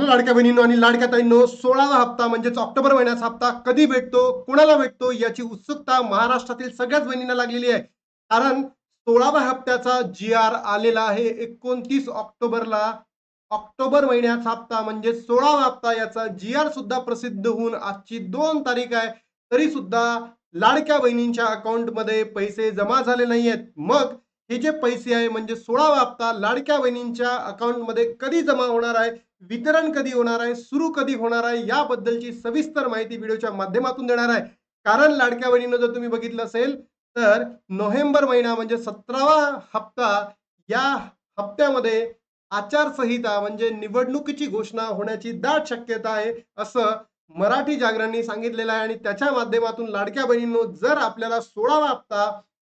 म्हणून लाडक्या बहिणींनो आणि लाडक्या ताईंनो सोळावा हप्ता म्हणजेच ऑक्टोबर महिन्याचा हप्ता कधी भेटतो कुणाला भेटतो याची उत्सुकता महाराष्ट्रातील सगळ्याच बहिणींना लागलेली आहे. कारण सोळाव्या हप्त्याचा जी आर आलेला आहे एकोणतीस ऑक्टोबरला. ऑक्टोबर महिन्याचा हप्ता म्हणजे सोळावा हप्ता याचा जी आर सुद्धा प्रसिद्ध होऊन आजची दोन तारीख आहे. तरी सुद्धा लाडक्या बहिणींच्या अकाउंटमध्ये पैसे जमा झाले नाही आहेत मग हे जे पैसे आहे म्हणजे सोळावा हप्ता लाडक्या बहिणींच्या अकाउंटमध्ये कधी जमा होणार आहे वितरण कधी होणार आहे सुरू कधी होणार आहे याबद्दलची सविस्तर माहिती व्हिडिओच्या माध्यमातून देणार आहे. कारण लाडक्या बहिणीनं जर तुम्ही बघितलं असेल तर नोव्हेंबर महिना म्हणजे सतरावा हप्ता या हप्त्यामध्ये आचारसंहिता म्हणजे निवडणुकीची घोषणा होण्याची दाट शक्यता आहे असं मराठी जागरणनी सांगितलेलं आहे. आणि त्याच्या माध्यमातून लाडक्या बहिणींनो जर आपल्याला सोळावा हप्ता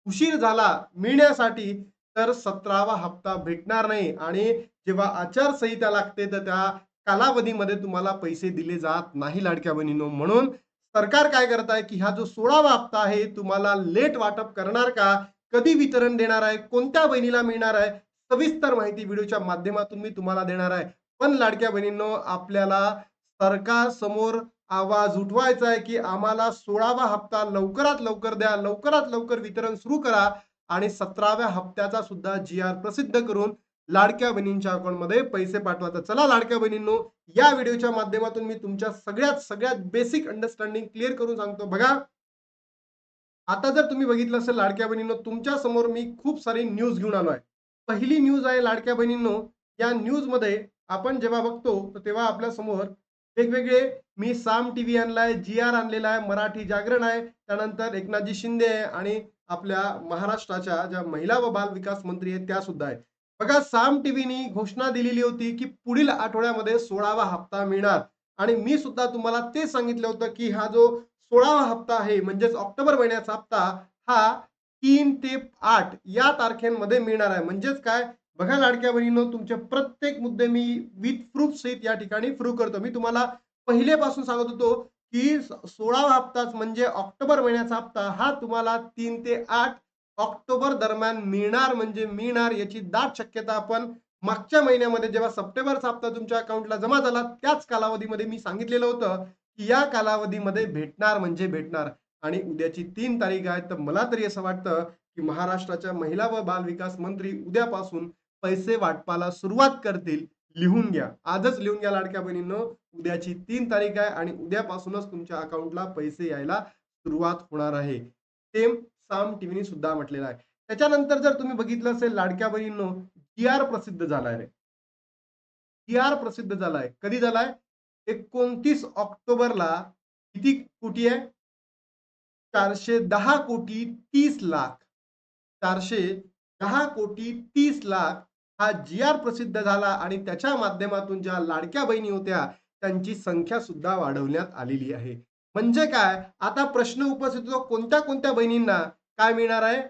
उशीर झाला मिळण्यासाठी तर सतरावा हप्ता भेटणार नाही. आणि जेव्हा आचारसंहिता लागते तर त्या कालावधीमध्ये तुम्हाला पैसे दिले जात नाही लाडक्या बहिणीनो. म्हणून सरकार काय करत आहे की हा जो सोळावा हप्ता आहे तुम्हाला लेट वाटप करणार का? कधी वितरण देणार आहे? कोणत्या बहिणीला मिळणार आहे? सविस्तर माहिती व्हिडिओच्या माध्यमातून मी तुम्हाला देणार आहे. पण लाडक्या बहिणींनो आपल्याला सरकार समोर आवाज उठवायचा आहे की आम्हाला सोळावा हप्ता लवकरात लवकर द्या लवकरात लवकर वितरण सुरू करा आणि सतराव्या हप्त्याचा सुद्धा जी आर प्रसिद्ध करून लाडक्या बहिणींच्या अकाउंटमध्ये पैसे पाठवायचा चला लाडक्या बहिणींनो या व्हिडिओच्या माध्यमातून मी तुमच्या सगळ्यात सगळ्यात बेसिक अंडरस्टँडिंग क्लिअर करून सांगतो. बघा आता जर तुम्ही बघितलं असेल लाडक्या बहिणींनो तुमच्यासमोर मी खूप सारी न्यूज घेऊन आलो आहे. पहिली न्यूज आहे लाडक्या बहिणींनो या न्यूजमध्ये आपण जेव्हा बघतो तेव्हा आपल्यासमोर वेगवेगळे मी साम टीव्ही आणलाय जी आर आणलेला आहे मराठी जागरण आहे. त्यानंतर एकनाथजी शिंदे आहे आणि आपल्या महाराष्ट्राच्या ज्या महिला व बाल विकास मंत्री आहेत त्या सुद्धा आहेत. बघा साम टीव्हीनी घोषणा दिलेली होती की पुढील आठवड्यामध्ये सोळावा हप्ता मिळणार. आणि मी सुद्धा तुम्हाला ते सांगितलं होतं की हा जो सोळावा हप्ता आहे म्हणजेच ऑक्टोबर महिन्याचा हप्ता हा तीन ते आठ या तारखेमध्ये मिळणार आहे. म्हणजेच काय? बघा लाडक्या बहिणीनो तुमचे प्रत्येक मुद्दे मी विथ प्रूफ सहित या ठिकाणी प्रूव्ह करतो. मी तुम्हाला पहिलेपासून सांगत होतो की सोळावा हप्ताच म्हणजे ऑक्टोबर महिन्याचा हप्ता हा तुम्हाला तीन ते आठ ऑक्टोबर दरम्यान मिळणार म्हणजे मिळणार याची दाट शक्यता आपण मागच्या महिन्यामध्ये जेव्हा सप्टेंबरचा हप्ता तुमच्या अकाउंटला जमा झाला त्याच कालावधीमध्ये मी सांगितलेलं होतं की या कालावधीमध्ये भेटणार म्हणजे भेटणार. आणि उद्याची तीन तारीख आहे तर मला तरी असं वाटतं की महाराष्ट्राच्या महिला व बाल विकास मंत्री उद्यापासून पैसे वाटपाला सुरुवात करतील. लिहून घ्या. आजच लिहून घ्या लाडक्या बहिणींनो. उद्याची तीन तारीख आहे आणि उद्यापासूनच तुमच्या अकाउंटला पैसे यायला सुरुवात होणार आहे. सेम साम टीव्हीने सुद्धा म्हटलेलं आहे. त्याच्यानंतर जर तुम्ही बघितलं असेल लाडक्या बहिणींनो जी आर प्रसिद्ध झालाय रे. जी आर प्रसिद्ध झालाय. कधी झालाय? एकोणतीस ऑक्टोबरला किती कोटी आहे? चारशे दहा कोटी तीस लाख. चारशे दहा कोटी तीस लाख हा जी आर प्रसिद्ध झाला आणि त्याच्या माध्यमातून ज्या लाडक्या बहिणी होत्या त्यांची संख्या सुद्धा वाढवण्यात आलेली आहे. म्हणजे काय? आता प्रश्न उपस्थित होतो कोणत्या कोणत्या बहिणींना काय मिळणार आहे?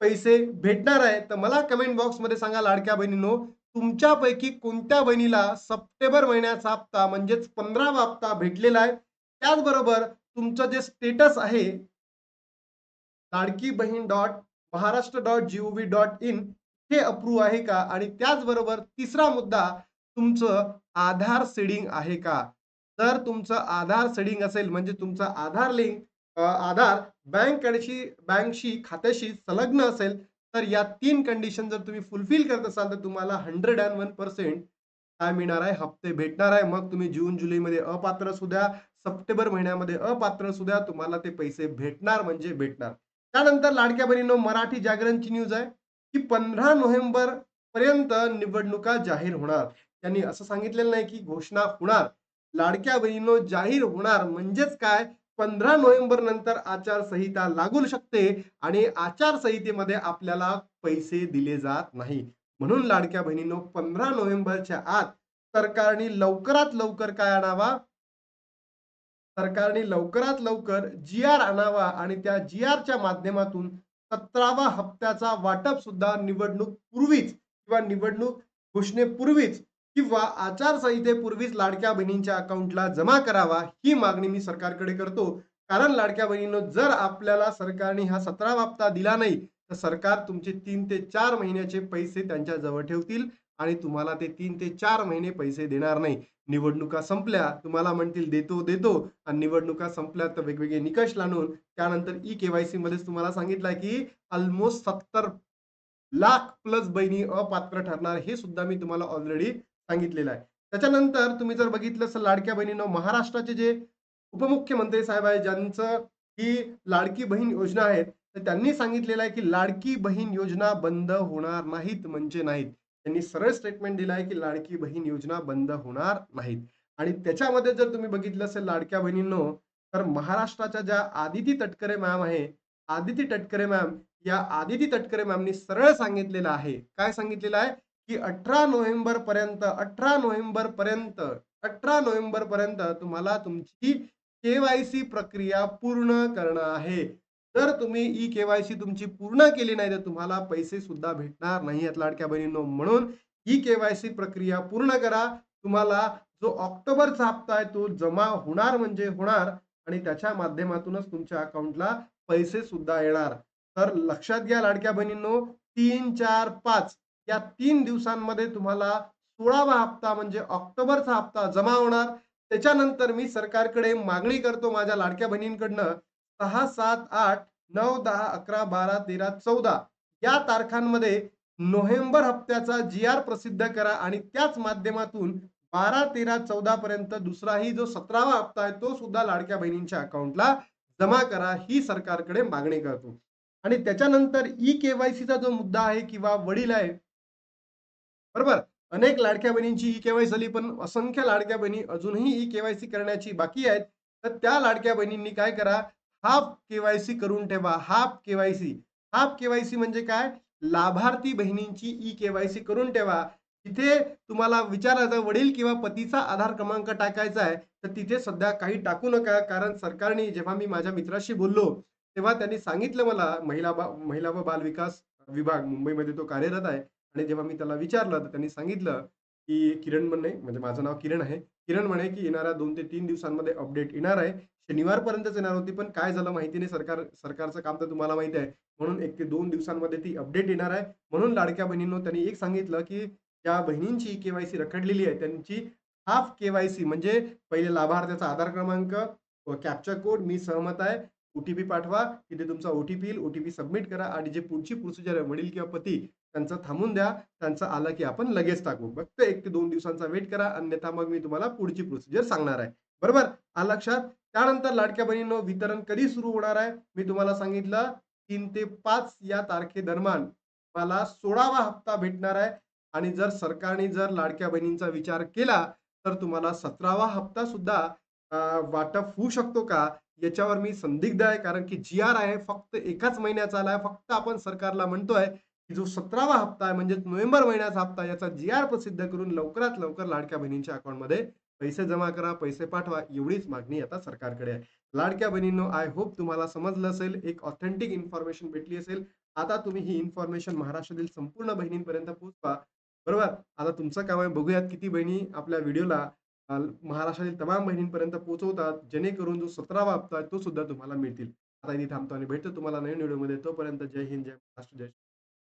पैसे भेटणार आहे? तर मला कमेंट बॉक्समध्ये सांगा लाडक्या बहिणींनो तुमच्यापैकी कोणत्या बहिणीला सप्टेंबर महिन्याचा हप्ता म्हणजेच पंधरावा हप्ता भेटलेला आहे? त्याचबरोबर तुमचं जे स्टेटस आहे Ladki Bahin dot Maharashtra dot G O V dot in हे अप्रूव्ह आहे का? आणि त्याचबरोबर तिसरा मुद्दा तुमचं आधार सेडिंग आहे का? जर तुमचं आधार सेडिंग असेल म्हणजे तुमचा आधार लिंक आधार बँकशी बँकशी खात्याशी संलग्न असेल तर या तीन कंडिशन जर तुम्ही फुलफिल करत असाल तर तुम्हाला हंड्रेड अँड वन पर्सेंट काय मिळणार आहे? हप्ते भेटणार आहे. मग तुम्ही जून जुलैमध्ये अपात्र सुद्धा सप्टेंबर महिन्यामध्ये अपात्र सुद्धा तुम्हाला ते पैसे भेटणार म्हणजे भेटणार. त्यानंतर लाडक्या बहिणीनो मराठी जागरणची न्यूज आहे. की पंधरा नोव्हेंबर पर्यंत निवडणुका जाहीर होणार. त्यांनी असं सांगितलेलं नाही की घोषणा होणार. लाडक्या बहिणीनो जाहीर होणार म्हणजेच काय? पंधरा नोव्हेंबर नंतर आचारसंहिता लागू शकते आणि आचारसंहितेमध्ये आपल्याला पैसे दिले जात नाही. म्हणून लाडक्या बहिणीनो पंधरा नोव्हेंबरच्या आत सरकारने लवकरात लवकर काय आणावा? सरकारने लवकरात लवकर जी आर आणावा आणि त्या जी आरच्या माध्यमातून सतरावा हप्त्याचा वाटप सुद्धा निवडणूक पूर्वीच किंवा निवडणूक घोषणेपूर्वीच किंवा आचारसंहितेपूर्वीच लाडक्या बहिणींच्या अकाउंटला जमा करावा ही मागणी मी सरकारकडे करतो. कारण लाडक्या बहिणींनो जर आपल्याला सरकारने हा सतरा हप्ता दिला नाही तर सरकार तुमचे तीन ते चार महिन्याचे पैसे त्यांच्या जवळ ठेवतील. आणि तुम्हाला ते तीन ते चार महिने पैसे देणार नाही. निवडणुका संपल्या तुम्हाला म्हणतील देतो देतो. आणि निवडणुका संपल्या तर वेगवेगळे निकष लावून त्यानंतर ई केवायसी मध्येच तुम्हाला सांगितलं की ऑलमोस्ट सत्तर लाख प्लस बहिणी अपात्र ठरणार हे सुद्धा मी तुम्हाला ऑलरेडी सांगितलेलं आहे. त्याच्यानंतर तुम्ही जर बघितलं तर लाडक्या बहिणीनं महाराष्ट्राचे जे उपमुख्यमंत्री साहेब आहे ज्यांचं ही लाडकी बहीण योजना आहे तर त्यांनी सांगितलेलं आहे की लाडकी बहीण योजना बंद होणार नाहीत म्हणजे नाहीत. त्यांनी सरळ स्टेटमेंट दिलं आहे की लाडकी बहीण योजना बंद होणार नाहीत. आणि त्याच्यामध्ये जर तुम्ही बघितलं असेल लाडक्या बहिणींनो तर महाराष्ट्राच्या ज्या आदिती तटकरे मॅम आहे आदिती तटकरे मॅम या आदिती तटकरे मॅमनी सरळ सांगितलेलं आहे. काय सांगितलेलं आहे? की अठरा नोव्हेंबर पर्यंत अठरा नोव्हेंबर पर्यंत अठरा नोव्हेंबर पर्यंत तुम्हाला तुमची केवायसी प्रक्रिया पूर्ण करणं आहे. जर तुम्ही ई केवायसी तुमची पूर्ण केली नाही तर तुम्हाला पैसे सुद्धा भेटणार नाही यात लाडक्या बहिणींनो. म्हणून ई केवायसी प्रक्रिया पूर्ण करा. तुम्हाला जो ऑक्टोबरचा हप्ता आहे तो जमा होणार म्हणजे होणार आणि त्याच्या माध्यमातूनच तुमच्या अकाउंटला पैसे सुद्धा येणार. तर लक्षात घ्या लाडक्या बहिणींनो तीन चार पाच या तीन दिवसांमध्ये तुम्हाला सोळावा हप्ता म्हणजे ऑक्टोबरचा हप्ता जमा होणार. त्याच्यानंतर मी सरकारकडे मागणी करतो माझ्या लाडक्या बहिणींकडनं सहा सात आठ नऊ दहा अकरा बारा तेरा चौदा या तारखांमध्ये नोव्हेंबर हप्त्याचा जी आर प्रसिद्ध करा आणि त्याच माध्यमातून बारा तेरा चौदा पर्यंत दुसराही जो सतरावा हप्ता आहे तो सुद्धा लाडक्या बहिणींच्या अकाउंटला जमा करा ही सरकारकडे मागणी करतो. आणि त्याच्यानंतर ई केवायसीचा जो मुद्दा आहे किंवा वडील आहे बरोबर? अनेक लाडक्या बहिणींची ई केवायसी झाली पण असंख्य लाडक्या बहिणी अजूनही ई केवायसी करण्याची बाकी आहेत. तर त्या लाडक्या बहिणींनी काय करा हाफ केवायसी करून ठेवा हाफ केवायसी. हाफ केवायसी म्हणजे काय? लाभार्थी बहिणींची ई केवायसी करून ठेवा. तिथे तुम्हाला विचारायचं वडील किंवा पतीचा आधार क्रमांक टाकायचा आहे तर तिथे सध्या काही टाकू नका कारण सरकारने जेव्हा मी माझ्या मित्राशी बोललो तेव्हा त्यांनी सांगितलं मला महिला बा महिला व बाल विकास विभाग मुंबईमध्ये तो कार्यरत आहे. आणि जेव्हा मी त्याला विचारलं तर त्यांनी सांगितलं की किरण म्हणे म्हणजे माझं नाव किरण आहे. किरण म्हणे की येणाऱ्या दोन ते तीन दिवसांमध्ये अपडेट येणार आहे. शनिवारपर्यंतच येणार होती पण काय झालं माहिती नाही. सरकार सरकारचं काम तर तुम्हाला माहिती आहे. म्हणून एक ते दोन दिवसांमध्ये ती अपडेट येणार आहे. म्हणून लाडक्या बहिणींनो त्यांनी एक सांगितलं की ज्या बहिणींची केवायसी रखडलेली आहे. त्यांची हाफ केवायसी म्हणजे पहिले लाभार्थ्याचा आधार क्रमांक कॅप्चर कोड मी सहमत आहे. ओटीपी पाठवा. तिथे तुमचा ओटीपी येईल. ओटीपी सबमिट करा. आणि जे पुढची प्रोसिजर आहे वडील किंवा पती त्यांचं थांबून द्या. त्यांचं आलं की आपण लगेच टाकू. फक्त एक ते दोन दिवसांचा वेट करा. अन्यथा मग मी तुम्हाला पुढची प्रोसिजर सांगणार आहे. बरोबर? आलं लक्षात? त्यानंतर लाडक्या बहिणींनो वितरण कधी सुरू होणार आहे? मी तुम्हाला सांगितलं तीन ते पाच या तारखेदरम्यान मला सोळावा हप्ता भेटणार आहे. आणि जर सरकारने जर लाडक्या बहिणींचा विचार केला तर तुम्हाला सतरावा हप्ता सुद्धा वाटप होऊ शकतो का? याच्यावर मी संदिग्ध आहे कारण की जी आर आहे फक्त एकाच महिन्याचा आलाय फक्त आपण सरकारला म्हणतोय की जो सतरावा हप्ता आहे म्हणजे नोव्हेंबर महिन्याचा हप्ता याचा जी आर प्रसिद्ध करून लवकरात लवकर लाडक्या बहिणींच्या अकाउंटमध्ये पैसे जमा करा पैसे पाठवा एवढीच मागणी आता सरकारकडे आहे. लाडक्या बहिणींनो आय होप तुम्हाला समजलं असेल एक ऑथेंटिक इन्फॉर्मेशन भेटली असेल. आता तुम्ही ही इन्फॉर्मेशन महाराष्ट्रातील संपूर्ण बहिणींपर्यंत पोहोचवा. बरोबर? आता तुमचं काम आहे बघूयात किती बहिणी आपल्या व्हिडिओला महाराष्ट्रातील तमाम बहिणींपर्यंत पोहोचवतात जेणेकरून जो सतरावा हप्ता आहे तो सुद्धा तुम्हाला मिळतील. आता इथे थांबतो आणि भेटतो तुम्हाला नवीन व्हिडिओमध्ये तोपर्यंत जय हिंद जय महाराष्ट्र जय